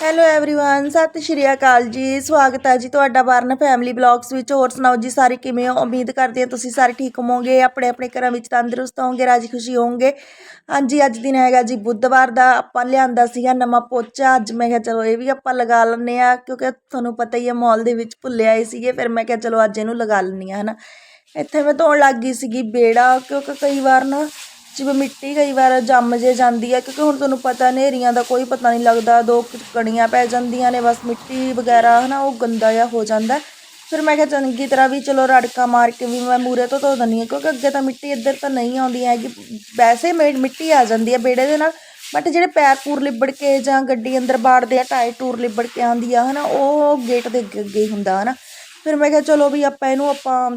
Hello everyone ਸਤਿ ਸ਼੍ਰੀ ਅਕਾਲ ਜੀ ਸਵਾਗਤ ਹੈ ਜੀ ਤੁਹਾਡਾ ਬਾਰਨ ਫੈਮਿਲੀ ਬਲੌਗਸ ਵਿੱਚ ਹੋਰ ਸੁਣਾਓ ਜੀ ਸਾਰੇ ਕਿਵੇਂ ਹੋ ਉਮੀਦ ਕਰਦੇ ਹਾਂ ਤੁਸੀਂ ਸਾਰੇ ਠੀਕ ਹੋਵੋਗੇ ਆਪਣੇ ਆਪਣੇ ਘਰਾਂ ਵਿੱਚ ਤੰਦਰੁਸਤ ਹੋਵੋਗੇ ਰਾਜੀ ਖੁਸ਼ੀ ਹੋਵੋਗੇ ਹਾਂਜੀ ਅੱਜ ਦਿਨ ਹੈਗਾ ਜੀ ਬੁੱਧਵਾਰ ਦਾ ਆਪਾਂ ਲਿਆਂਦਾ ਸੀਗਾ ਨਵਾਂ ਪੋਚਾ ਅੱਜ ਮੈਂ ਕਿਹਾ ਚਲੋ ਇਹ ਵੀ ਆਪਾਂ ਲਗਾ ਲੈਂਦੇ ਆ ਕਿਉਂਕਿ ਤੁਹਾਨੂੰ ਪਤਾ ਹੀ ਹੈ ਮਾਲ ਦੇ ਵਿੱਚ ਭੁੱਲੇ ਆਏ ਸੀਗੇ ਫਿਰ ਮੈਂ ਕਿਹਾ ਚਲੋ ਅੱਜ ਇਹਨੂੰ ਲਗਾ ਲੈਂਦੀ ਆ ਹਨਾ ਇੱਥੇ ਮੈਂ ਧੋਣ ਲੱਗ ਗਈ ਸੀਗੀ ਬੇੜਾ ਕਿਉਂਕਿ ਕਈ ਵਾਰ ਨਾ ਜਿਵੇਂ ਮਿੱਟੀ ਕਈ ਵਾਰ ਜੰਮ ਜੇ ਜਾਂਦੀ ਹੈ, ਕਿਉਂਕਿ ਹੁਣ ਤੁਹਾਨੂੰ ਪਤਾ ਹਨੇਰੀਆਂ ਦਾ ਕੋਈ ਪਤਾ ਨਹੀਂ ਲੱਗਦਾ, ਦੋ ਕਣੀਆਂ ਪੈ ਜਾਂਦੀਆਂ ਨੇ, ਬਸ ਮਿੱਟੀ ਵਗੈਰਾ ਹਨਾ, ਉਹ ਗੰਦਾ ਜਿਹਾ ਹੋ ਜਾਂਦਾ ਫਿਰ ਮੈਂ ਕਿਹਾ ਚੰਗੀ ਤਰ੍ਹਾਂ ਵੀ ਚਲੋ ਰੜਕਾ ਮਾਰ ਕੇ ਵੀ ਮੈਂ ਮੂਰੇ ਤੋਂ ਧੋ ਦਿੰਦੀ ਹਾਂ, ਕਿਉਂਕਿ ਅੱਗੇ ਤਾਂ ਮਿੱਟੀ ਇੱਧਰ ਤਾਂ ਨਹੀਂ ਆਉਂਦੀ ਹੈਗੀ, ਵੈਸੇ ਮੇ ਮਿੱਟੀ ਆ ਜਾਂਦੀ ਹੈ ਬੇੜੇ ਦੇ ਨਾਲ ਬਟ ਜਿਹੜੇ ਪੈਰ ਪੂਰ ਲਿਬੜ ਕੇ ਜਾਂ ਗੱਡੀ ਅੰਦਰ ਬਾੜਦੇ ਆ, ਟਾਇਰ ਟੂਰ ਲਿਬੜ ਕੇ ਆਉਂਦੀ ਆ, ਹਨਾ, ਉਹ ਗੇਟ ਦੇ ਅੱਗੇ ਅੱਗੇ ਹੀ ਹੁੰਦਾ, ਹਨਾ। ਫਿਰ ਮੈਂ ਕਿਹਾ ਚਲੋ ਵੀ ਆਪਾਂ ਇਹਨੂੰ ਆਪਾਂ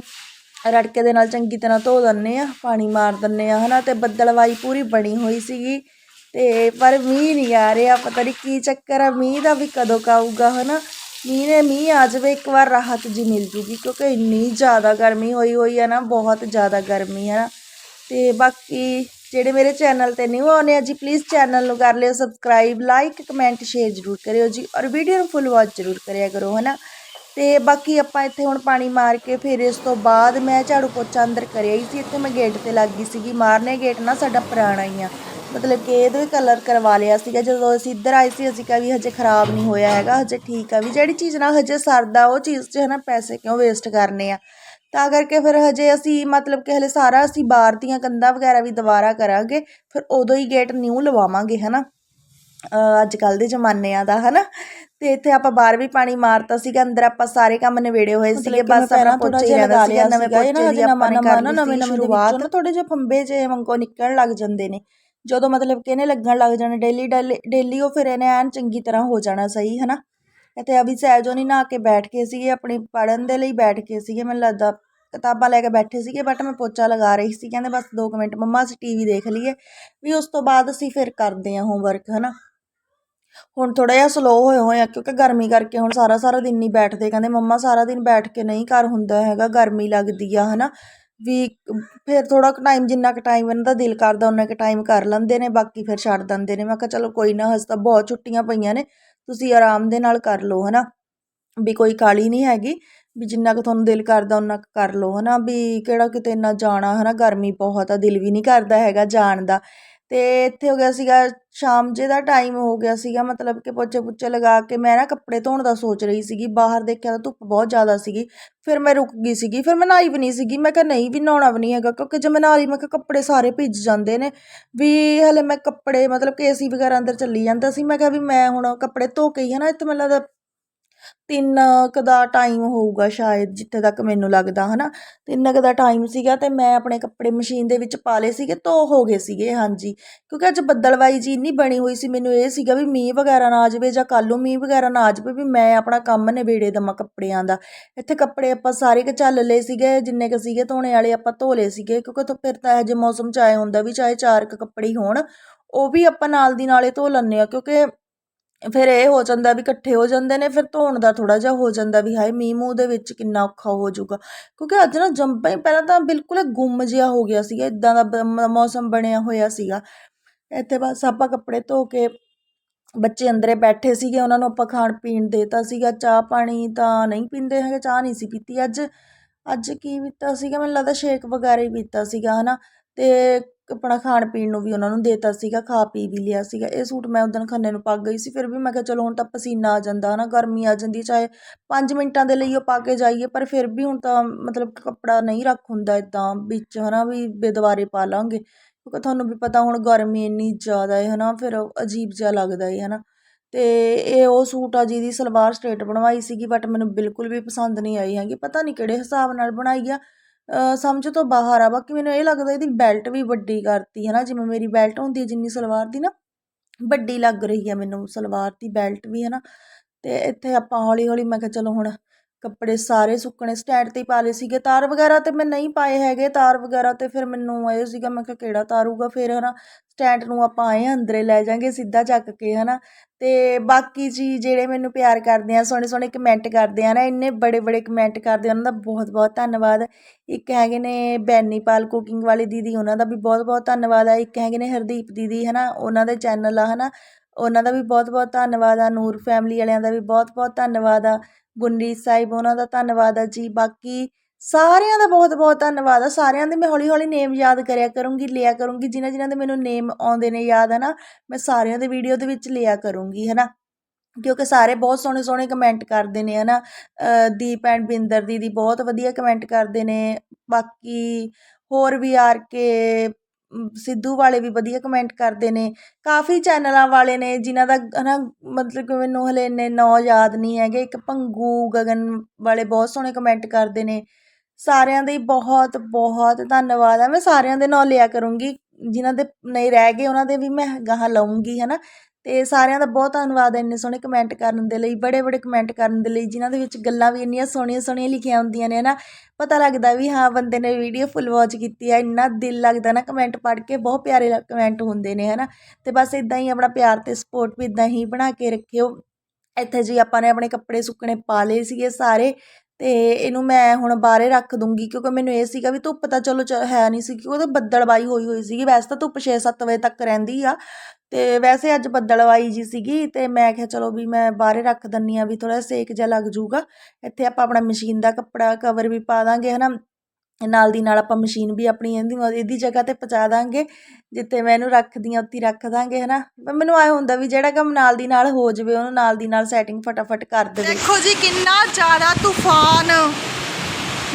ਰੜਕੇ ਦੇ ਨਾਲ ਚੰਗੀ ਤਰ੍ਹਾਂ ਧੋ ਦਿੰਦੇ ਆ, ਪਾਣੀ ਮਾਰ ਦਿੰਦੇ ਆ, ਹਨਾ, ਤੇ ਬੱਦਲਵਾਈ ਪੂਰੀ ਬਣੀ ਹੋਈ ਸੀਗੀ। ਤੇ ਪਰ ਮੀਂਹ ਨਹੀਂ ਆ ਰਿਹਾ, ਪਤਾ ਨਹੀਂ ਕੀ ਚੱਕਰ ਆ, ਮੀਂਹ ਦਾ ਵੀ ਕਦੋਂ ਕਾਊਗਾ ਆਊਗਾ, ਹਨਾ। ਮੀਂਹ ਨੇ ਮੀਂਹ ਆ ਜਾਵੇ, ਇੱਕ ਵਾਰ ਰਾਹਤ ਜੀ ਮਿਲ ਜੂਗੀ, ਕਿਉਂਕਿ ਇੰਨੀ ਜ਼ਿਆਦਾ ਗਰਮੀ ਹੋਈ ਹੋਈ ਹੈ ਨਾ, ਬਹੁਤ ਜ਼ਿਆਦਾ ਗਰਮੀ ਹੈ ਨਾ। ਤੇ ਬਾਕੀ ਜਿਹੜੇ ਮੇਰੇ ਚੈਨਲ ਤੇ ਨਿਊ ਆਉਣੇ ਆ ਜੀ ਪਲੀਜ਼ ਚੈਨਲ ਨੂੰ ਕਰ ਲਿਓ ਸਬਸਕ੍ਰਾਈਬ ਲਾਈਕ ਕਮੈਂਟ ਸ਼ੇਅਰ ਜ਼ਰੂਰ ਕਰਿਓ ਜੀ, ਔਰ ਵੀਡੀਓ ਨੂੰ ਫੁੱਲ ਵਾਚ ਜ਼ਰੂਰ ਕਰਿਆ ਕਰੋ, ਹਨਾ। ਅਤੇ ਬਾਕੀ ਆਪਾਂ ਇੱਥੇ ਹੁਣ ਪਾਣੀ ਮਾਰ ਕੇ ਫਿਰ ਇਸ ਤੋਂ ਬਾਅਦ ਮੈਂ ਝਾੜੂ ਪੋਚਾ ਅੰਦਰ ਕਰਿਆ ਹੀ ਸੀ। ਇੱਥੇ ਮੈਂ ਗੇਟ ਤੇ ਲੱਗ ਗਈ ਸੀਗੀ। ਮਾਰਨੇ ਗੇਟ ਨਾ ਸਾਡਾ ਪੁਰਾਣਾ ਹੀ ਆ। ਮਤਲਬ ਕਿ ਇਹਦੇ ਵੀ ਕਲਰ ਕਰਵਾ ਲਿਆ ਸੀਗਾ। ਜਦੋਂ ਅਸੀਂ ਇੱਧਰ ਆਏ ਸੀ, ਅਸੀਂ ਕਿਹਾ ਵੀ ਹਜੇ ਖਰਾਬ ਨਹੀਂ ਹੋਇਆ ਹੈਗਾ, ਹਜੇ ਠੀਕ ਆ ਵੀ। ਜਿਹੜੀ ਚੀਜ਼ ਨਾਲ ਹਜੇ ਸਰਦਾ, ਉਹ ਚੀਜ਼ 'ਚ ਹਨਾ ਪੈਸੇ ਕਿਉਂ ਵੇਸਟ ਕਰਨੇ ਆ? ਤਾਂ ਕਰਕੇ ਫਿਰ ਹਜੇ ਅਸੀਂ ਮਤਲਬ ਕਿ ਹਲੇ ਸਾਰਾ ਅਸੀਂ ਬਾਹਰ ਦੀਆਂ ਕੰਧਾਂ ਵਗੈਰਾ ਵੀ ਦੁਬਾਰਾ ਕਰਾਂਗੇ। ਫਿਰ ਉਦੋਂ ਹੀ ਗੇਟ ਨਿਊ ਲਵਾਵਾਂਗੇ ਹਨਾ। ਅੱਜ ਕੱਲ ਦੇ ਜ਼ਮਾਨਿਆਂ ਦਾ ਹਨਾ? ਤੇ ਇੱਥੇ ਆਪਾਂ ਬਾਹਰ ਵੀ ਪਾਣੀ ਮਾਰਤਾ ਸੀਗਾ ਅੰਦਰ ਆਪਾਂ ਸਾਰੇ ਕੰਮ ਨਿਬੇੜੇ ਹੋਏ ਸੀਗੇ ਬਸ ਆਪਣਾ ਪੋਚੇ ਹੀ ਰਹਿੰਦਾ ਸੀਗਾ ਨਵੇਂ ਪੋਚੇ ਦੀ ਆਪਾਂ ਨੇ ਕਰ ਲਈ ਨਵੇਂ ਨਵੇਂ ਸ਼ੁਰੂਆਤ ਨਾ ਥੋੜੇ ਜਿਹੇ ਫੰਬੇ ਜੇ ਵਾਂਗੋ ਨਿਕਲਣ ਲੱਗ ਜਾਂਦੇ ਨੇ। ਜਦੋਂ ਮਤਲਬ ਕਿ ਇਹਨੇ ਲੱਗਣ ਲੱਗ ਜਾਣਾ ਡੇਲੀ ਡੇਲੀ ਉਹ ਫਿਰ ਇਹਨੇ ਐਨ ਚੰਗੀ ਤਰ੍ਹਾਂ ਹੋ ਜਾਣਾ ਸਹੀ ਹਨਾ? ਇੱਥੇ ਅਭੀ ਸਹਿਜੋ ਨਹੀਂ ਨਹਾ ਕੇ ਬੈਠ ਕੇ ਸੀਗੇ ਆਪਣੀ ਪੜਨ ਦੇ ਲਈ ਬੈਠ ਕੇ ਸੀਗੇ ਮੈਨੂੰ ਲੱਗਦਾ ਕਿਤਾਬਾਂ ਲੈ ਕੇ ਬੈਠੇ ਸੀਗੇ ਬਟ ਮੈਂ ਪੋਚਾ ਲਗਾ ਰਹੀ ਸੀ ਕਹਿੰਦੇ ਬਸ 2 ਮਿੰਟ ਮੰਮਾ ਅਸੀਂ ਟੀਵੀ ਦੇਖ ਲਈਏ। ਵੀ ਉਸ ਤੋਂ ਬਾਅਦ ਅਸੀਂ ਫਿਰ ਕਰਦੇ ਹਾਂ ਹੋਮਵਰਕ ਹਨਾ? ਹੁਣ ਥੋੜਾ ਜਿਹਾ ਸਲੋ ਹੋਏ ਹੋਏ ਆ, ਕਿਉਂਕਿ ਗਰਮੀ ਕਰਕੇ ਹੁਣ ਸਾਰਾ ਸਾਰਾ ਦਿਨ ਨਹੀਂ ਬੈਠਦੇ, ਕਹਿੰਦੇ ਮੰਮਾ ਸਾਰਾ ਦਿਨ ਬੈਠ ਕੇ ਨਹੀਂ ਘਰ ਹੁੰਦਾ ਹੈਗਾ, ਗਰਮੀ ਲੱਗਦੀ ਆ, ਹਨਾ। ਵੀ ਫਿਰ ਥੋੜਾ ਕੁ ਟਾਈਮ ਜਿੰਨਾ ਕੁ ਟਾਈਮ ਇਹਨਾਂ ਦਾ ਦਿਲ ਕਰਦਾ ਉਹਨਾਂ ਕੁ ਟਾਈਮ ਕਰ ਲੈਂਦੇ ਨੇ, ਬਾਕੀ ਫਿਰ ਛੱਡ ਦਿੰਦੇ ਨੇ। ਮੈਂ ਕਿਹਾ ਚਲੋ ਕੋਈ ਨਾ, ਹਜੇ ਤਾਂ ਬਹੁਤ ਛੁੱਟੀਆਂ ਪਈਆਂ ਨੇ, ਤੁਸੀਂ ਆਰਾਮ ਦੇ ਨਾਲ ਕਰ ਲਓ, ਹਨਾ। ਵੀ ਕੋਈ ਕਾਲੀ ਨਹੀਂ ਹੈਗੀ, ਵੀ ਜਿੰਨਾ ਕੁ ਤੁਹਾਨੂੰ ਦਿਲ ਕਰਦਾ ਉਹਨਾਂ ਕੁ ਕਰ ਲਓ, ਹਨਾ। ਵੀ ਕਿਹੜਾ ਕਿਤੇ ਇੰਨਾ ਜਾਣਾ, ਹਨਾ, ਗਰਮੀ ਬਹੁਤ ਆ, ਦਿਲ ਵੀ ਨਹੀਂ ਕਰਦਾ ਹੈਗਾ ਜਾਣ ਦਾ। ਅਤੇ ਇੱਥੇ ਹੋ ਗਿਆ ਸੀਗਾ, ਸ਼ਾਮ ਜੇ ਦਾ ਟਾਈਮ ਹੋ ਗਿਆ ਸੀਗਾ, ਮਤਲਬ ਕਿ ਪੋਚੇ ਪੁੱਚੇ ਲਗਾ ਕੇ ਮੈਂ ਨਾ ਕੱਪੜੇ ਧੋਣ ਦਾ ਸੋਚ ਰਹੀ ਸੀਗੀ, ਬਾਹਰ ਦੇਖਿਆ ਤਾਂ ਧੁੱਪ ਬਹੁਤ ਜ਼ਿਆਦਾ ਸੀਗੀ, ਫਿਰ ਮੈਂ ਰੁਕ ਗਈ ਸੀਗੀ, ਫਿਰ ਮੈਂ ਨਹਾਈ ਵੀ ਨਹੀਂ ਸੀਗੀ, ਮੈਂ ਕਿਹਾ ਨਹੀਂ ਵੀ ਨਹਾਉਣਾ ਵੀ ਨਹੀਂ ਹੈਗਾ, ਕਿਉਂਕਿ ਜੇ ਮੈਂ ਨਹਾ ਲਈ, ਮੈਂ ਕਿਹਾ ਕੱਪੜੇ ਸਾਰੇ ਭਿੱਜ ਜਾਂਦੇ ਨੇ, ਵੀ ਹਲੇ ਮੈਂ ਕੱਪੜੇ ਮਤਲਬ ਕਿ ਏਸੀ ਵਗੈਰਾ ਅੰਦਰ ਚੱਲੀ ਜਾਂਦਾ ਸੀ, ਮੈਂ ਕਿਹਾ ਵੀ ਮੈਂ ਹੁਣ ਕੱਪੜੇ ਧੋ ਕੇ ਹੀ ਹੈ ਨਾ, ਇੱਥੇ ਮੈਨੂੰ ਲੱਗਦਾ ਤਿੰਨ ਕੁ ਦਾ ਟਾਈਮ ਹੋਊਗਾ ਸ਼ਾਇਦ, ਜਿੱਥੇ ਤੱਕ ਮੈਨੂੰ ਲੱਗਦਾ ਹੈ ਨਾ ਤਿੰਨ ਕੁ ਦਾ ਟਾਈਮ ਸੀਗਾ ਅਤੇ ਮੈਂ ਆਪਣੇ ਕੱਪੜੇ ਮਸ਼ੀਨ ਦੇ ਵਿੱਚ ਪਾ ਲਏ ਸੀਗੇ, ਧੋ ਹੋ ਗਏ ਸੀਗੇ, ਹਾਂਜੀ। ਕਿਉਂਕਿ ਅੱਜ ਬੱਦਲਵਾਈ ਜੀ ਇੰਨੀ ਬਣੀ ਹੋਈ ਸੀ, ਮੈਨੂੰ ਇਹ ਸੀਗਾ ਵੀ ਮੀਂਹ ਵਗੈਰਾ ਨਾ ਆ ਜਾਵੇ ਜਾਂ ਕੱਲ੍ਹ ਨੂੰ ਮੀਂਹ ਵਗੈਰਾ ਨਾ ਆ ਜਾਵੇ ਵੀ ਮੈਂ ਆਪਣਾ ਕੰਮ ਨਿਬੇੜੇ ਦੇਵਾਂ ਕੱਪੜਿਆਂ ਦਾ। ਇੱਥੇ ਕੱਪੜੇ ਆਪਾਂ ਸਾਰੇ ਕੁ ਚੱਲ ਲਏ ਸੀਗੇ, ਜਿੰਨੇ ਕੁ ਸੀਗੇ ਧੋਣੇ ਵਾਲੇ ਆਪਾਂ ਧੋ ਲਏ ਸੀਗੇ, ਕਿਉਂਕਿ ਤੋਂ ਫਿਰ ਤਾਂ ਇਹੋ ਜਿਹੇ ਮੌਸਮ 'ਚ ਆਏ ਹੁੰਦਾ ਵੀ ਚਾਹੇ ਚਾਰ ਕੁ ਕੱਪੜੇ ਹੀ ਹੋਣ, ਉਹ ਵੀ ਆਪਾਂ ਨਾਲ ਦੀ ਨਾਲੇ ਧੋ ਲੈਂਦੇ ਆ ਕਿਉਂਕਿ ਫਿਰ ਇਹ ਹੋ ਜਾਂਦਾ ਵੀ ਇਕੱਠੇ ਹੋ ਜਾਂਦੇ ਨੇ, ਫਿਰ ਧੋਣ ਦਾ ਥੋੜਾ ਜਿਹਾ ਹੋ ਜਾਂਦਾ ਵੀ ਹਾਏ, ਮੀਂਹ ਮੂੰਹ ਦੇ ਵਿੱਚ ਕਿੰਨਾ ਔਖਾ ਹੋ ਜਾਊਗਾ। ਕਿਉਂਕਿ ਅੱਜ ਨਾ ਜੰਪਾਂ ਹੀ ਪਹਿਲਾਂ ਤਾਂ ਬਿਲਕੁਲ ਗੁੰਮ ਜਿਹਾ ਹੋ ਗਿਆ ਸੀਗਾ, ਇਦਾਂ ਦਾ ਬ- ਮੌਸਮ ਬਣਿਆ ਹੋਇਆ ਸੀਗਾ। ਇੱਥੇ ਬਸ ਆਪਾਂ ਕੱਪੜੇ ਧੋ ਕੇ ਬੱਚੇ ਅੰਦਰੇ ਬੈਠੇ ਸੀਗੇ, ਉਹਨਾਂ ਨੂੰ ਆਪਾਂ ਖਾਣ ਪੀਣ ਦੇਤਾ ਸੀਗਾ। ਚਾਹ ਪਾਣੀ ਤਾਂ ਨਹੀਂ ਪੀਂਦੇ ਹੈਗੇ, ਚਾਹ ਨਹੀਂ ਸੀ ਪੀਤੀ ਅੱਜ। ਅੱਜ ਕੀ ਪੀਤਾ ਸੀਗਾ? ਮੈਨੂੰ ਲੱਗਦਾ ਸ਼ੇਕ ਵਗੈਰਾ ਹੀ ਪੀਤਾ ਸੀਗਾ, ਹਨਾ? ਅਤੇ ਆਪਣਾ ਖਾਣ ਪੀਣ ਨੂੰ ਵੀ ਉਹਨਾਂ ਨੂੰ ਦੇਤਾ ਸੀਗਾ, ਖਾ ਪੀ ਵੀ ਲਿਆ ਸੀਗਾ। ਇਹ ਸੂਟ ਮੈਂ ਉੱਦਣ ਖੰਨੇ ਨੂੰ ਪਾ ਗਈ ਸੀ, ਫਿਰ ਵੀ ਮੈਂ ਕਿਹਾ, ਚਲੋ ਹੁਣ ਤਾਂ ਪਸੀਨਾ ਆ ਜਾਂਦਾ ਹੈ ਨਾ ਗਰਮੀ ਆ ਜਾਂਦੀ ਚਾਹੇ ਪੰਜ ਮਿੰਟਾਂ ਦੇ ਲਈ ਉਹ ਪਾ ਕੇ ਜਾਈਏ, ਪਰ ਫਿਰ ਵੀ ਹੁਣ ਤਾਂ ਮਤਲਬ ਕੱਪੜਾ ਨਹੀਂ ਰੱਖ ਹੁੰਦਾ ਇੱਦਾਂ ਵਿੱਚ ਹੈ ਨਾ ਵੀ ਬੇਦਵਾਰੇ ਪਾ ਲਾਂਗੇ। ਕਿਉਂਕਿ ਤੁਹਾਨੂੰ ਵੀ ਪਤਾ ਹੁਣ ਗਰਮੀ ਇੰਨੀ ਜ਼ਿਆਦਾ ਹੈ ਨਾ ਫਿਰ ਅਜੀਬ ਜਿਹਾ ਲੱਗਦਾ ਹੈ ਨਾ ਅਤੇ ਇਹ ਉਹ ਸੂਟ ਆ ਜਿਹਦੀ ਸਲਵਾਰ ਸਟ੍ਰੇਟ ਬਣਵਾਈ ਸੀਗੀ, ਬਟ ਮੈਨੂੰ ਬਿਲਕੁਲ ਵੀ ਪਸੰਦ ਨਹੀਂ ਆਈ ਹੈਗੀ। ਪਤਾ ਨਹੀਂ ਕਿਹੜੇ ਹਿਸਾਬ ਨਾਲ ਬਣਾਈ ਆ ਸਮਝ ਤੋਂ ਬਾਹਰ ਆ, ਬਾਕੀ ਮੈਨੂੰ ਇਹ ਲੱਗਦਾ ਇਹਦੀ ਬੈਲਟ ਵੀ ਵੱਡੀ ਕਰਤੀ ਹੈ ਨਾ, ਜਿਵੇਂ ਮੇਰੀ ਬੈਲਟ ਹੁੰਦੀ ਹੈ ਜਿੰਨੀ ਸਲਵਾਰ ਦੀ ਨਾ, ਵੱਡੀ ਲੱਗ ਰਹੀ ਹੈ ਮੈਨੂੰ, ਸਲਵਾਰ ਦੀ ਬੈਲਟ ਵੀ ਹੈ ਨਾ ਅਤੇ ਇੱਥੇ ਆਪਾਂ ਹੌਲੀ ਹੌਲੀ ਮੈਂ ਕਿਹਾ ਚਲੋ ਹੁਣ ਕੱਪੜੇ ਸਾਰੇ ਸੁੱਕਣੇ ਸਟੈਂਡ ਤੇ ਹੀ ਪਾ ਲਏ ਸੀਗੇ। ਤਾਰ ਵਗੈਰਾ ਤੇ ਮੈਂ ਨਹੀਂ ਪਾਏ ਹੈਗੇ। ਤਾਰ ਵਗੈਰਾ ਤੇ ਫਿਰ ਮੈਨੂੰ ਇਹ ਸੀਗਾ, ਮੈਂ ਕਿਹਾ ਕਿਹੜਾ ਤਾਰੂਗਾ ਫਿਰ ਹਨਾ ਸਟੈਂਡ ਨੂੰ ਆਪਾਂ ਆਏ ਅੰਦਰੇ ਲੈ ਜਾਾਂਗੇ ਸਿੱਧਾ ਚੱਕ ਕੇ ਹਨਾ। ਤੇ ਬਾਕੀ ਜੀ ਜਿਹੜੇ ਮੈਨੂੰ ਪਿਆਰ ਕਰਦੇ ਆ, ਸੋਹਣੇ ਸੋਹਣੇ ਕਮੈਂਟ ਕਰਦੇ ਆ ਨਾ, ਇੰਨੇ ਬੜੇ ਬੜੇ ਕਮੈਂਟ ਕਰਦੇ ਉਹਨਾਂ ਦਾ ਬਹੁਤ ਬਹੁਤ ਧੰਨਵਾਦ। ਇੱਕ ਹੈਗੇ ਨੇ ਬੈਨੀਪਾਲ ਕੁਕਿੰਗ ਵਾਲੀ ਦੀਦੀ, ਉਹਨਾਂ ਦਾ ਵੀ ਬਹੁਤ ਬਹੁਤ ਧੰਨਵਾਦ ਆ। ਇੱਕ ਹੈਗੇ ਨੇ ਹਰਦੀਪ ਦੀਦੀ ਹਨਾ, ਉਹਨਾਂ ਦੇ ਚੈਨਲ ਆ ਹਨਾ, ਉਹਨਾਂ ਦਾ ਵੀ ਬਹੁਤ ਬਹੁਤ ਧੰਨਵਾਦ ਆ। ਨੂਰ ਫੈਮਿਲੀ ਵਾਲਿਆਂ ਦਾ ਵੀ ਬਹੁਤ ਬਹੁਤ ਧੰਨਵਾਦ ਆ। ਗੁਰਨੀਤ ਸਾਹਿਬ, ਉਹਨਾਂ ਦਾ ਧੰਨਵਾਦ ਆ ਜੀ। ਬਾਕੀ ਸਾਰਿਆਂ ਦਾ ਬਹੁਤ ਬਹੁਤ ਧੰਨਵਾਦ ਆ। ਸਾਰਿਆਂ ਦੇ ਮੈਂ ਹੌਲੀ ਹੌਲੀ ਨੇਮ ਯਾਦ ਕਰਿਆ ਕਰੂੰਗੀ, ਲਿਆ ਕਰੂੰਗੀ। ਜਿਨ੍ਹਾਂ ਜਿਨ੍ਹਾਂ ਦੇ ਮੈਨੂੰ ਨੇਮ ਆਉਂਦੇ ਨੇ ਯਾਦ ਹੈ ਨਾ ਮੈਂ ਸਾਰਿਆਂ ਦੇ ਵੀਡੀਓ ਦੇ ਵਿੱਚ ਲਿਆ ਕਰੂੰਗੀ ਹੈ ਨਾ ਕਿਉਂਕਿ ਸਾਰੇ ਬਹੁਤ ਸੋਹਣੇ ਸੋਹਣੇ ਕਮੈਂਟ ਕਰਦੇ ਨੇ ਹੈ ਨਾ ਦੀਪ ਐਂਡ ਬਿੰਦਰ ਦੀਦੀ ਬਹੁਤ ਵਧੀਆ ਕਮੈਂਟ ਕਰਦੇ ਨੇ। ਬਾਕੀ ਹੋਰ ਵੀ ਆਰ ਕੇ ਸਿੱਧੂ ਵਾਲੇ ਵੀ ਵਧੀਆ ਕਮੈਂਟ ਕਰਦੇ ਨੇ। ਕਾਫੀ ਚੈਨਲਾਂ ਵਾਲੇ ਨੇ ਜਿਨ੍ਹਾਂ ਦਾ ਹੈ ਨਾ ਮਤਲਬ ਕਿ ਮੈਨੂੰ ਹਲੇ ਇੰਨੇ ਨਾਂ ਯਾਦ ਨਹੀਂ ਹੈਗੇ। ਇੱਕ ਭੰਗੂ ਗਗਨ ਵਾਲੇ ਬਹੁਤ ਸੋਹਣੇ ਕਮੈਂਟ ਕਰਦੇ ਨੇ। ਸਾਰਿਆਂ ਦੇ ਬਹੁਤ ਬਹੁਤ ਧੰਨਵਾਦ ਆ। ਮੈਂ ਸਾਰਿਆਂ ਦੇ ਨਾਂ ਲਿਆ ਕਰੂੰਗੀ। ਜਿਨ੍ਹਾਂ ਦੇ ਨਹੀਂ ਰਹਿ ਗਏ, ਉਹਨਾਂ ਦੇ ਵੀ ਮੈਂ ਗਾਹਾਂ ਲਊਂਗੀ ਹੈ ਨਾ ਅਤੇ ਸਾਰਿਆਂ ਦਾ ਬਹੁਤ ਧੰਨਵਾਦ ਹੈ ਇੰਨੇ ਸੋਹਣੇ ਕਮੈਂਟ ਕਰਨ ਦੇ ਲਈ, ਬੜੇ ਬੜੇ ਕਮੈਂਟ ਕਰਨ ਦੇ ਲਈ, ਜਿਨ੍ਹਾਂ ਦੇ ਵਿੱਚ ਗੱਲਾਂ ਵੀ ਇੰਨੀਆਂ ਸੋਹਣੀਆਂ ਸੋਹਣੀਆਂ ਲਿਖੀਆਂ ਹੁੰਦੀਆਂ ਨੇ ਹੈ ਨਾ ਪਤਾ ਲੱਗਦਾ ਵੀ ਹਾਂ, ਬੰਦੇ ਨੇ ਵੀਡੀਓ ਫੁੱਲ ਵਾਚ ਕੀਤੀ ਹੈ ਇੰਨਾ ਦਿਲ ਲੱਗਦਾ ਨਾ ਕਮੈਂਟ ਪੜ੍ਹ ਕੇ, ਬਹੁਤ ਪਿਆਰੇ ਕਮੈਂਟ ਹੁੰਦੇ ਨੇ ਹੈ ਨਾ ਅਤੇ ਬਸ ਇੱਦਾਂ ਹੀ ਆਪਣਾ ਪਿਆਰ ਅਤੇ ਸਪੋਰਟ ਵੀ ਇੱਦਾਂ ਹੀ ਬਣਾ ਕੇ ਰੱਖਿਓ। ਇੱਥੇ ਜੀ ਆਪਾਂ ਨੇ ਆਪਣੇ ਕੱਪੜੇ ਸੁੱਕਣੇ ਪਾ ਲਏ ਸੀਗੇ ਸਾਰੇ ਅਤੇ ਇਹਨੂੰ ਮੈਂ ਹੁਣ ਬਾਹਰੇ ਰੱਖ ਦੂੰਗੀ, ਕਿਉਂਕਿ ਮੈਨੂੰ ਇਹ ਸੀਗਾ ਵੀ ਧੁੱਪ ਤਾਂ ਚਲੋ ਚ- ਹੈ ਨਹੀਂ ਸੀ, ਕਿਉਂਕਿ ਉਹਦੇ ਬੱਦਲਵਾਈ ਹੋਈ ਹੋਈ ਸੀਗੀ, ਵੈਸੇ ਤਾਂ ਧੁੱਪ 6-7 ਵਜੇ ਤੱਕ ਰਹਿੰਦੀ ਆ ਅਤੇ ਵੈਸੇ ਅੱਜ ਬੱਦਲਵਾਈ ਜਿਹੀ ਸੀਗੀ ਅਤੇ ਮੈਂ ਕਿਹਾ ਚਲੋ ਵੀ ਮੈਂ ਬਾਹਰੇ ਰੱਖ ਦਿੰਦੀ ਹਾਂ ਵੀ ਥੋੜਾ ਸੇਕ ਜਿਹਾ ਲੱਗ ਜੂਗਾ, ਇੱਥੇ ਆਪਾਂ ਆਪਣਾ ਮਸ਼ੀਨ ਦਾ ਕੱਪੜਾ ਕਵਰ ਵੀ ਪਾ ਦਾਂਗੇ ਹੈ ਨਾ ਨਾਲ ਦੀ ਨਾਲ ਆਪਾਂ ਮਸ਼ੀਨ ਵੀ ਆਪਣੀ ਇਹਦੀ ਇਹਦੀ ਜਗ੍ਹਾ 'ਤੇ ਪਹੁੰਚਾ ਦਾਂਗੇ ਜਿੱਥੇ ਮੈਂ ਇਹਨੂੰ ਰੱਖਦੀ ਹਾਂ ਉੱਥੇ ਰੱਖ ਦਾਂਗੇ ਹੈ ਮੈਨੂੰ ਐਂ ਹੁੰਦਾ ਵੀ ਜਿਹੜਾ ਕੰਮ ਨਾਲ ਦੀ ਨਾਲ ਹੋ ਜਾਵੇ ਉਹਨੂੰ ਨਾਲ ਦੀ ਨਾਲ ਸੈਟਿੰਗ ਫਟਾਫਟ ਕਰ ਦੇਵੇ। ਦੇਖੋ ਜੀ ਕਿੰਨਾ ਜ਼ਿਆਦਾ ਤੂਫਾਨ।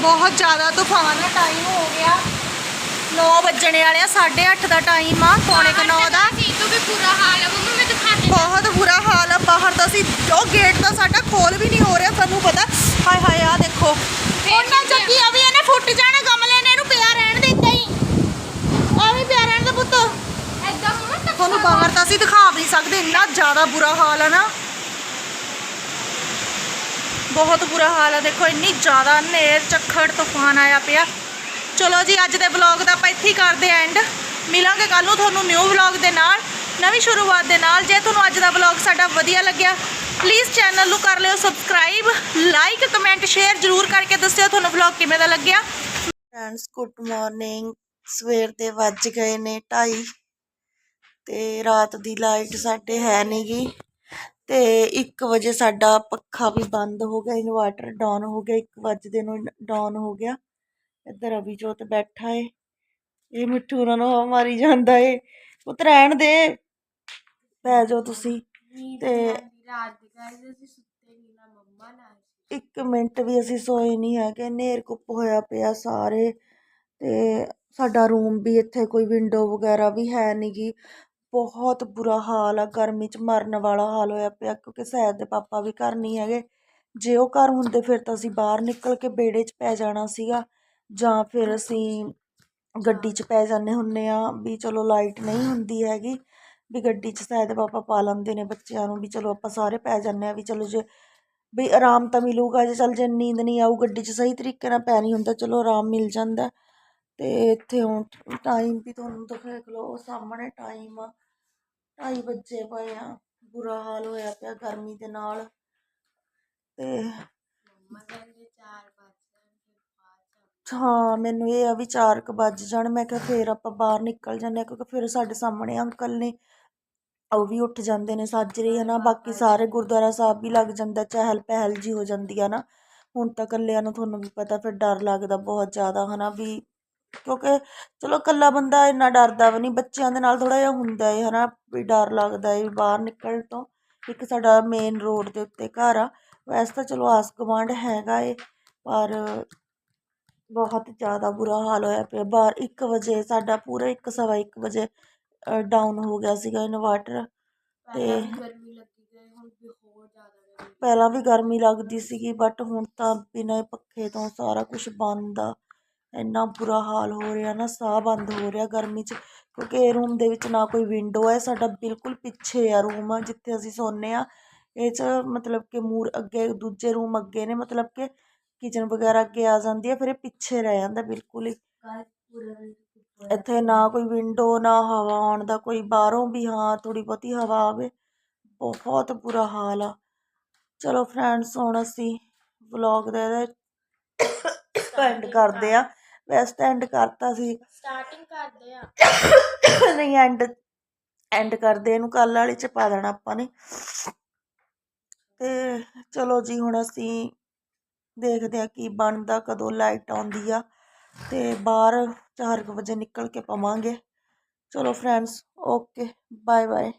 ਬਹੁਤ ਜ਼ਿਆਦਾ ਤੂਫਾਨ ਆ ਟਾਈਮ ਹੋ ਗਿਆ। 9 ਵੱਜਣੇ ਵਾਲੇ ਆ 8:30 ਦਾ ਟਾਈਮ ਆ ਪੌਣੇ 9 ਦਾ। ਬਹੁਤ ਬੁਰਾ ਹਾਲ ਆ ਬਾਹਰ ਤਾਂ ਸੀ ਉਹ ਗੇਟ ਤਾਂ ਸਾਡਾ ਖੋਲ ਵੀ ਨਹੀਂ ਹੋ ਰਿਹਾ ਤੁਹਾਨੂੰ ਪਤਾ। ਹਾਏ ਹਾਏ ਆ ਦੇਖੋ। ਉਹਨਾਂ ਚੱਕੀ ਆ ਵੀ ਟੁੱਟ ਜਾਣਾ ਗਮਲੇ ਨੇ ਇਹਨੂੰ ਪਿਆ ਰਹਿਣ ਦੇ ਇੱਦਾਂ ਹੀ। ਐਵੇਂ ਪਿਆ ਰਹਿਣ ਦੇ ਪੁੱਤ। ਤੁਹਾਨੂੰ ਬਾਹਰ ਤਾਂ ਅਸੀਂ ਦਿਖਾ ਨਹੀਂ ਸਕਦੇ ਇੰਨਾ ਜ਼ਿਆਦਾ ਬੁਰਾ ਹਾਲ ਹੈ ਨਾ। ਬਹੁਤ ਬੁਰਾ ਹਾਲ ਹੈ ਦੇਖੋ ਇੰਨੀ ਜ਼ਿਆਦਾ ਨੇਰ ਚੱਖੜ ਤੂਫਾਨ ਆਇਆ ਪਿਆ। ਚਲੋ ਜੀ ਅੱਜ ਦੇ ਵਲੌਗ ਦਾ ਆਪਾਂ ਇੱਥੇ ਹੀ ਕਰਦੇ ਐਂਡ ਮਿਲਾਂਗੇ ਕੱਲ ਨੂੰ ਤੁਹਾਨੂੰ ਨਿਊ ਵਲੌਗ ਦੇ ਨਾਲ ਨਵੀਂ ਸ਼ੁਰੂਆਤ ਦੇ ਨਾਲ। ਜੇ ਤੁਹਾਨੂੰ ਅੱਜ ਦਾ ਵਲੌਗ ਸਾਡਾ ਵਧੀਆ ਲੱਗਿਆ ਪਲੀਜ਼ ਚੈਨਲ ਨੂੰ ਕਰ ਲਿਓ ਸਬਸਕ੍ਰਾਈਬ ਲਾਈਕ ਕਮੈਂਟ ਸ਼ੇਅਰ ਜ਼ਰੂਰ ਕਰਕੇ ਦੱਸਿਓ ਤੁਹਾਨੂੰ ਵਲੌਗ ਕਿਵੇਂ ਦਾ ਲੱਗਿਆ। ਫਰੈਂਡਸ ਗੁੱਡ ਮਾਰਨਿੰਗ ਸਵੇਰ ਦੇ ਵੱਜ ਗਏ ਨੇ 2:30 ਤੇ ਰਾਤ ਦੀ ਲਾਈਟ ਸਾਡੇ ਹੈ ਨਹੀਂਗੀ ਤੇ 1 ਵਜੇ ਸਾਡਾ ਪੱਖਾ ਵੀ ਬੰਦ ਹੋ ਗਿਆ ਇਨਵਰਟਰ ਡਾਊਨ ਹੋ ਗਿਆ 1 ਵਜੇ ਨੂੰ ਡਾਊਨ ਹੋ ਗਿਆ। ਇੱਧਰ ਅਭਿਜੋਤ ਬੈਠਾ ਏ। ਇਹ ਮਿੱਠੂ ਉਹਨਾਂ ਨੂੰ ਹਵਾ ਮਾਰੀ ਜਾਂਦਾ ਏ। ਪੁੱਤ ਰਹਿਣ ਦੇ ਪੈ ਜਾਓ ਤੁਸੀਂ। ਤੇ ਇੱਕ ਮਿੰਟ ਵੀ ਅਸੀਂ ਸੋਏ ਨਹੀਂ ਹੈਗੇ ਨੇਰ ਕੁੱਪ ਹੋਇਆ ਪਿਆ ਸਾਰੇ ਤੇ ਸਾਡਾ ਰੂਮ ਵੀ ਇੱਥੇ ਕੋਈ ਵਿੰਡੋ ਵਗੈਰਾ ਵੀ ਹੈ ਨਹੀਂ ਨਹੀਂਗੀ ਬਹੁਤ ਬੁਰਾ ਹਾਲ ਆ, ਗਰਮੀ 'ਚ ਮਰਨ ਵਾਲਾ ਹਾਲ ਹੋਇਆ ਪਿਆ, ਕਿਉਂਕਿ ਸੈਦ ਦੇ ਪਾਪਾ ਵੀ ਘਰ ਨਹੀਂ ਹੈਗੇ। ਜੇ ਉਹ ਘਰ ਹੁੰਦੇ ਫਿਰ ਤਾਂ ਅਸੀਂ ਬਾਹਰ ਨਿਕਲ ਕੇ ਬੇੜੇ 'ਚ ਪੈ ਜਾਣਾ ਸੀਗਾ, ਜਾਂ ਫਿਰ ਅਸੀਂ ਗੱਡੀ 'ਚ ਪੈ ਜਾਂਦੇ ਹੁੰਨੇ ਆ ਵੀ ਚਲੋ ਲਾਈਟ ਨਹੀਂ ਹੁੰਦੀ ਹੈਗੀ। ਵੀ ਗੱਡੀ 'ਚ ਸੈਦ ਪਾਪਾ ਪਾ ਲੈਂਦੇ ਨੇ ਬੱਚਿਆਂ ਨੂੰ ਵੀ ਚਲੋ ਆਪਾਂ ਸਾਰੇ ਪੈ ਜਾਂਦੇ ਹਾਂ ਵੀ ਚਲੋ ਜੇ ਵੀ ਆਰਾਮ ਤਾਂ ਮਿਲੂਗਾ ਜੇ ਚੱਲ ਜੇ ਨੀਂਦ ਨਹੀਂ ਆਊ ਗੱਡੀ 'ਚ ਸਹੀ ਤਰੀਕੇ ਨਾਲ ਪੈ ਨਹੀਂ ਹੁੰਦਾ ਚਲੋ ਆਰਾਮ ਮਿਲ ਜਾਂਦਾ। ਅਤੇ ਇੱਥੇ ਹੁਣ ਟਾਈਮ ਵੀ ਤੁਹਾਨੂੰ ਦੇਖ ਲਓ, ਸਾਹਮਣੇ ਟਾਈਮ ਆ। ਢਾਈ ਵੱਜੇ ਪਏ ਆ, ਬੁਰਾ ਹਾਲ ਹੋਇਆ ਪਿਆ ਗਰਮੀ ਦੇ ਨਾਲ। ਅਤੇ ਹਾਂ ਮੈਨੂੰ ਇਹ ਆ ਵੀ ਚਾਰ ਕੁ ਵੱਜ ਜਾਣ ਮੈਂ ਕਿਹਾ ਫੇਰ ਆਪਾਂ ਬਾਹਰ ਨਿਕਲ ਜਾਂਦੇ ਆ ਕਿਉਂਕਿ ਫਿਰ ਸਾਡੇ ਸਾਹਮਣੇ ਅੰਕਲ ਨੇ ਉਹ ਵੀ ਉੱਠ ਜਾਂਦੇ ਨੇ ਸਾਜਰੇ ਹਨਾ ਬਾਕੀ ਸਾਰੇ ਗੁਰਦੁਆਰਾ ਸਾਹਿਬ ਵੀ ਲੱਗ ਜਾਂਦਾ ਚਹਿਲ ਪਹਿਲ ਜੀ ਹੋ ਜਾਂਦੀ ਆ ਨਾ ਹੁਣ ਤਾਂ ਇਕੱਲਿਆਂ ਨੂੰ ਤੁਹਾਨੂੰ ਵੀ ਪਤਾ ਫਿਰ ਡਰ ਲੱਗਦਾ ਬਹੁਤ ਜ਼ਿਆਦਾ ਹਨਾ ਵੀ ਕਿਉਂਕਿ ਚਲੋ ਇਕੱਲਾ ਬੰਦਾ ਇੰਨਾ ਡਰਦਾ ਵੀ ਨਹੀਂ ਬੱਚਿਆਂ ਦੇ ਨਾਲ ਥੋੜਾ ਜਿਹਾ ਹੁੰਦਾ ਏ ਹਨਾ ਵੀ ਡਰ ਲੱਗਦਾ ਏ ਵੀ ਬਾਹਰ ਨਿਕਲਣ ਤੋਂ ਇੱਕ ਸਾਡਾ ਮੇਨ ਰੋਡ ਦੇ ਉੱਤੇ ਘਰ ਆ ਵੈਸੇ ਤਾਂ ਚਲੋ ਆਸ ਗੁਆਂਢ ਹੈਗਾ ਏ ਪਰ ਬਹੁਤ ਜ਼ਿਆਦਾ ਬੁਰਾ ਹਾਲ ਹੋਇਆ ਪਿਆ। ਬਾਹਰ ਇੱਕ ਵਜੇ ਸਾਡਾ ਪੂਰਾ ਇੱਕ ਸਵਾ ਇੱਕ ਵਜੇ ਡਾਊਨ ਹੋ ਗਿਆ ਸੀਗਾ ਇਨਵਰਟਰ ਤੇ ਪਹਿਲਾਂ ਵੀ ਗਰਮੀ ਲੱਗਦੀ ਸੀਗੀ ਬਟ ਹੁਣ ਤਾਂ ਬਿਨਾਂ ਪੱਖੇ ਤੋਂ ਸਾਰਾ ਕੁਝ ਬੰਦ ਆ। ਇੰਨਾ ਬੁਰਾ ਹਾਲ ਹੋ ਰਿਹਾ ਨਾ ਸਾਹ ਬੰਦ ਹੋ ਰਿਹਾ ਗਰਮੀ 'ਚ ਕਿਉਂਕਿ ਇਹ ਰੂਮ ਦੇ ਵਿੱਚ ਨਾ ਕੋਈ ਵਿੰਡੋ ਹੈ ਸਾਡਾ ਬਿਲਕੁਲ ਪਿੱਛੇ ਆ ਰੂਮ ਜਿੱਥੇ ਅਸੀਂ ਸੌਂਦੇ ਆ। ਇਹ 'ਚ ਮਤਲਬ ਕਿ ਮੂਰ ਅੱਗੇ ਦੂਜੇ ਰੂਮ ਅੱਗੇ ਨੇ ਮਤਲਬ ਕਿ ਕਿਚਨ ਵਗੈਰਾ ਅੱਗੇ ਆ ਜਾਂਦੀ ਹੈ ਫਿਰ ਇਹ ਪਿੱਛੇ ਰਹਿ ਜਾਂਦਾ ਬਿਲਕੁਲ ਹੀ। ਇੱਥੇ ਨਾ ਕੋਈ ਵਿੰਡੋ ਨਾ ਹਵਾ ਆਉਣ ਦਾ ਕੋਈ ਬਾਹਰੋਂ ਵੀ ਹਾਂ ਥੋੜ੍ਹੀ ਬਹੁਤੀ ਹਵਾ ਆਵੇ ਬਹੁਤ ਬੁਰਾ ਹਾਲ ਆ। ਚਲੋ ਫਰੈਂਡਸ ਹੁਣ ਅਸੀਂ ਵਲੌਗ ਦਾ ਇਹਦਾ ਐਂਡ ਕਰਦੇ ਆ ਵੈਸਟ ਐਂਡ ਕਰਤਾ ਸੀ। ਸਟਾਰਟਿੰਗ ਕਰਦੇ ਆ ਨਹੀਂ ਐਂਡ ਐਂਡ ਕਰਦੇ ਇਹਨੂੰ ਕੱਲ ਵਾਲੀ ਚ ਪਾ ਦੇਣਾ ਆਪਾਂ ਨੇ। ਤੇ ਚਲੋ ਜੀ ਹੁਣ ਅਸੀਂ ਦੇਖਦੇ ਆ ਕੀ ਬਣਦਾ, ਕਦੋਂ ਲਾਈਟ ਆਉਂਦੀ ਆ ਤੇ ਬਾਹਰ 4 ਵਜੇ ਨਿਕਲ ਕੇ ਪਵਾਂਗੇ। ਚਲੋ ਫਰੈਂਡਸ ਓਕੇ ਬਾਏ ਬਾਏ